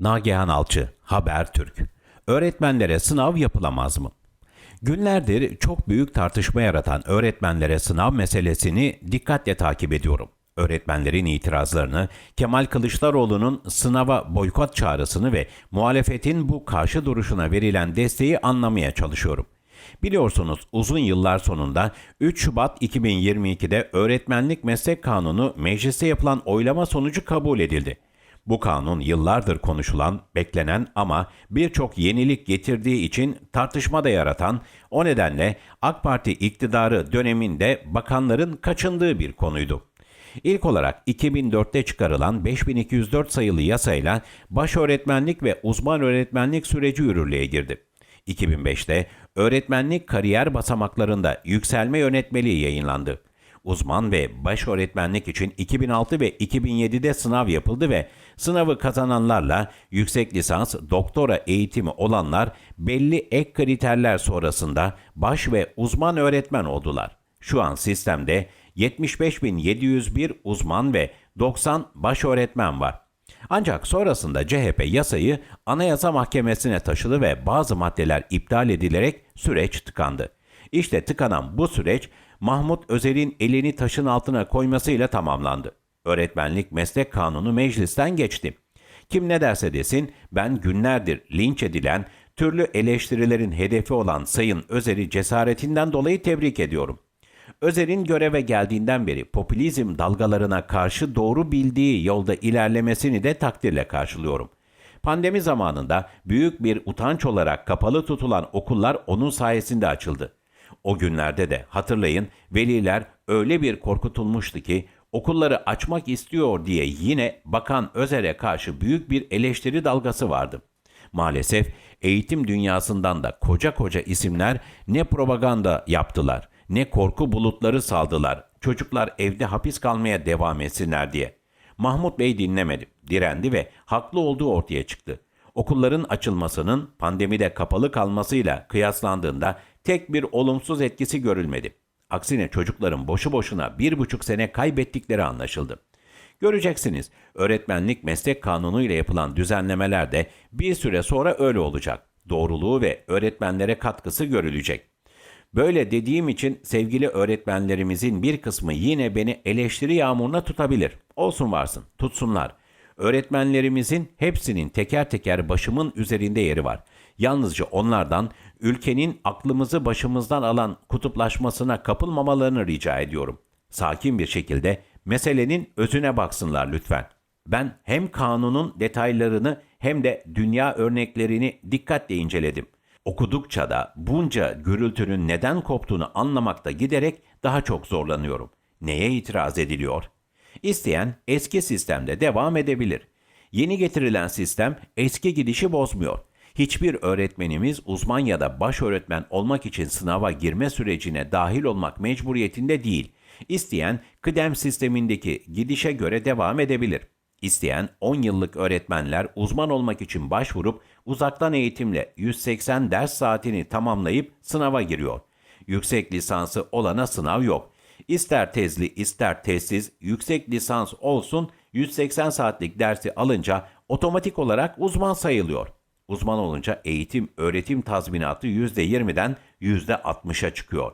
Nagihan Alçı, Habertürk. Öğretmenlere sınav yapılamaz mı? Günlerdir çok büyük tartışma yaratan öğretmenlere sınav meselesini dikkatle takip ediyorum. Öğretmenlerin itirazlarını, Kemal Kılıçdaroğlu'nun sınava boykot çağrısını ve muhalefetin bu karşı duruşuna verilen desteği anlamaya çalışıyorum. Biliyorsunuz uzun yıllar sonunda 3 Şubat 2022'de Öğretmenlik Meslek Kanunu mecliste yapılan oylama sonucu kabul edildi. Bu kanun yıllardır konuşulan, beklenen ama birçok yenilik getirdiği için tartışma da yaratan, o nedenle AK Parti iktidarı döneminde bakanların kaçındığı bir konuydu. İlk olarak 2004'te çıkarılan 5204 sayılı yasayla baş öğretmenlik ve uzman öğretmenlik süreci yürürlüğe girdi. 2005'te öğretmenlik kariyer basamaklarında yükselme yönetmeliği yayınlandı. Uzman ve baş öğretmenlik için 2006 ve 2007'de sınav yapıldı ve sınavı kazananlarla yüksek lisans, doktora eğitimi olanlar belli ek kriterler sonrasında baş ve uzman öğretmen oldular. Şu an sistemde 75.701 uzman ve 90 baş öğretmen var. Ancak sonrasında CHP yasayı Anayasa Mahkemesi'ne taşıdı ve bazı maddeler iptal edilerek süreç tıkandı. İşte tıkanan bu süreç Mahmut Özer'in elini taşın altına koymasıyla tamamlandı. Öğretmenlik meslek kanunu meclisten geçti. Kim ne derse desin ben günlerdir linç edilen, türlü eleştirilerin hedefi olan Sayın Özer'i cesaretinden dolayı tebrik ediyorum. Özer'in göreve geldiğinden beri popülizm dalgalarına karşı doğru bildiği yolda ilerlemesini de takdirle karşılıyorum. Pandemi zamanında büyük bir utanç olarak kapalı tutulan okullar onun sayesinde açıldı. O günlerde de hatırlayın veliler öyle bir korkutulmuştu ki okulları açmak istiyor diye yine Bakan Özer'e karşı büyük bir eleştiri dalgası vardı. Maalesef eğitim dünyasından da koca koca isimler ne propaganda yaptılar ne korku bulutları saldılar. Çocuklar evde hapis kalmaya devam etsinler diye. Mahmut Bey dinlemedi, direndi ve haklı olduğu ortaya çıktı. Okulların açılmasının pandemide kapalı kalmasıyla kıyaslandığında tek bir olumsuz etkisi görülmedi. Aksine çocukların boşu boşuna bir buçuk sene kaybettikleri anlaşıldı. Göreceksiniz, öğretmenlik meslek kanunu ile yapılan düzenlemeler de bir süre sonra öyle olacak. Doğruluğu ve öğretmenlere katkısı görülecek. Böyle dediğim için sevgili öğretmenlerimizin bir kısmı yine beni eleştiri yağmuruna tutabilir. Olsun varsın, tutsunlar. Öğretmenlerimizin hepsinin teker teker başımın üzerinde yeri var. Yalnızca onlardan ülkenin aklımızı başımızdan alan kutuplaşmasına kapılmamalarını rica ediyorum. Sakin bir şekilde meselenin özüne baksınlar lütfen. Ben hem kanunun detaylarını hem de dünya örneklerini dikkatle inceledim. Okudukça da bunca gürültünün neden koptuğunu anlamakta giderek daha çok zorlanıyorum. Neye itiraz ediliyor? İsteyen eski sistemde devam edebilir. Yeni getirilen sistem eski gidişi bozmuyor. Hiçbir öğretmenimiz uzman ya da baş öğretmen olmak için sınava girme sürecine dahil olmak mecburiyetinde değil. İsteyen kıdem sistemindeki gidişe göre devam edebilir. İsteyen 10 yıllık öğretmenler uzman olmak için başvurup uzaktan eğitimle 180 ders saatini tamamlayıp sınava giriyor. Yüksek lisansı olana sınav yok. İster tezli ister tezsiz yüksek lisans olsun 180 saatlik dersi alınca otomatik olarak uzman sayılıyor. Uzman olunca eğitim öğretim tazminatı %20'den %60'a çıkıyor.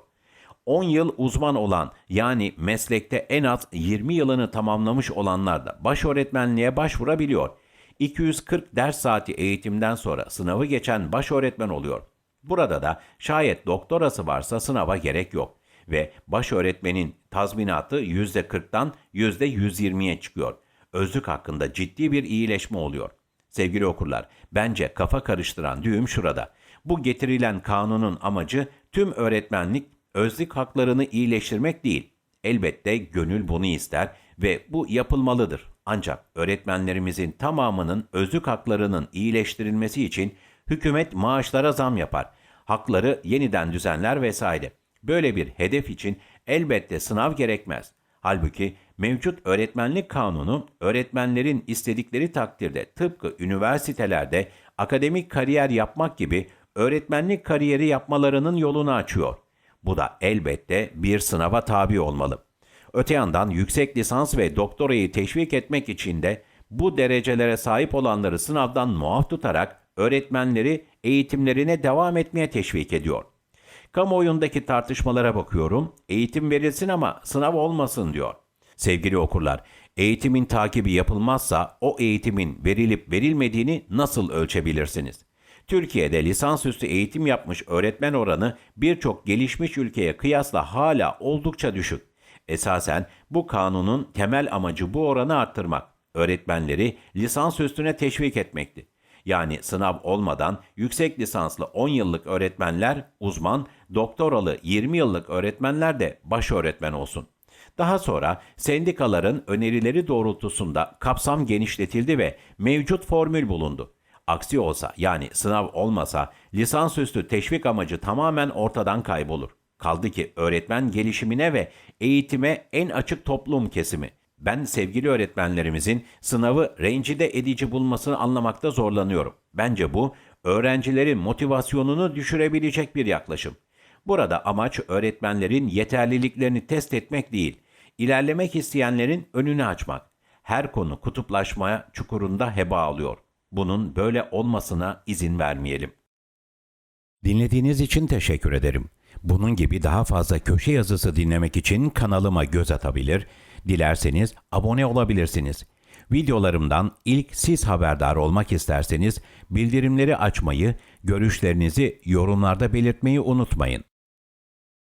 10 yıl uzman olan yani meslekte en az 20 yılını tamamlamış olanlar da baş öğretmenliğe başvurabiliyor. 240 ders saati eğitimden sonra sınavı geçen baş öğretmen oluyor. Burada da şayet doktorası varsa sınava gerek yok ve baş öğretmenin tazminatı %40'dan %120'ye çıkıyor. Özlük hakkında ciddi bir iyileşme oluyor. Sevgili okurlar, bence kafa karıştıran düğüm şurada. Bu getirilen kanunun amacı tüm öğretmenlik özlük haklarını iyileştirmek değil. Elbette gönül bunu ister ve bu yapılmalıdır. Ancak öğretmenlerimizin tamamının özlük haklarının iyileştirilmesi için hükümet maaşlara zam yapar. Hakları yeniden düzenler vesaire. Böyle bir hedef için elbette sınav gerekmez. Halbuki mevcut öğretmenlik kanunu öğretmenlerin istedikleri takdirde tıpkı üniversitelerde akademik kariyer yapmak gibi öğretmenlik kariyeri yapmalarının yolunu açıyor. Bu da elbette bir sınava tabi olmalı. Öte yandan yüksek lisans ve doktorayı teşvik etmek için de bu derecelere sahip olanları sınavdan muaf tutarak öğretmenleri eğitimlerine devam etmeye teşvik ediyor. Kamuoyundaki tartışmalara bakıyorum. Eğitim verilsin ama sınav olmasın diyor. Sevgili okurlar, eğitimin takibi yapılmazsa o eğitimin verilip verilmediğini nasıl ölçebilirsiniz? Türkiye'de lisansüstü eğitim yapmış öğretmen oranı birçok gelişmiş ülkeye kıyasla hala oldukça düşük. Esasen bu kanunun temel amacı bu oranı arttırmak, öğretmenleri lisans üstüne teşvik etmekti. Yani sınav olmadan yüksek lisanslı 10 yıllık öğretmenler uzman, doktoralı 20 yıllık öğretmenler de baş öğretmen olsun. Daha sonra sendikaların önerileri doğrultusunda kapsam genişletildi ve mevcut formül bulundu. Aksi olsa yani sınav olmasa lisansüstü teşvik amacı tamamen ortadan kaybolur. Kaldı ki öğretmen gelişimine ve eğitime en açık toplum kesimi. Ben sevgili öğretmenlerimizin sınavı rencide edici bulmasını anlamakta zorlanıyorum. Bence bu öğrencilerin motivasyonunu düşürebilecek bir yaklaşım. Burada amaç öğretmenlerin yeterliliklerini test etmek değil, ilerlemek isteyenlerin önünü açmak. Her konu kutuplaşmaya çukurunda heba alıyor. Bunun böyle olmasına izin vermeyelim. Dinlediğiniz için teşekkür ederim. Bunun gibi daha fazla köşe yazısı dinlemek için kanalıma göz atabilir, dilerseniz abone olabilirsiniz. Videolarımdan ilk siz haberdar olmak isterseniz bildirimleri açmayı, görüşlerinizi yorumlarda belirtmeyi unutmayın.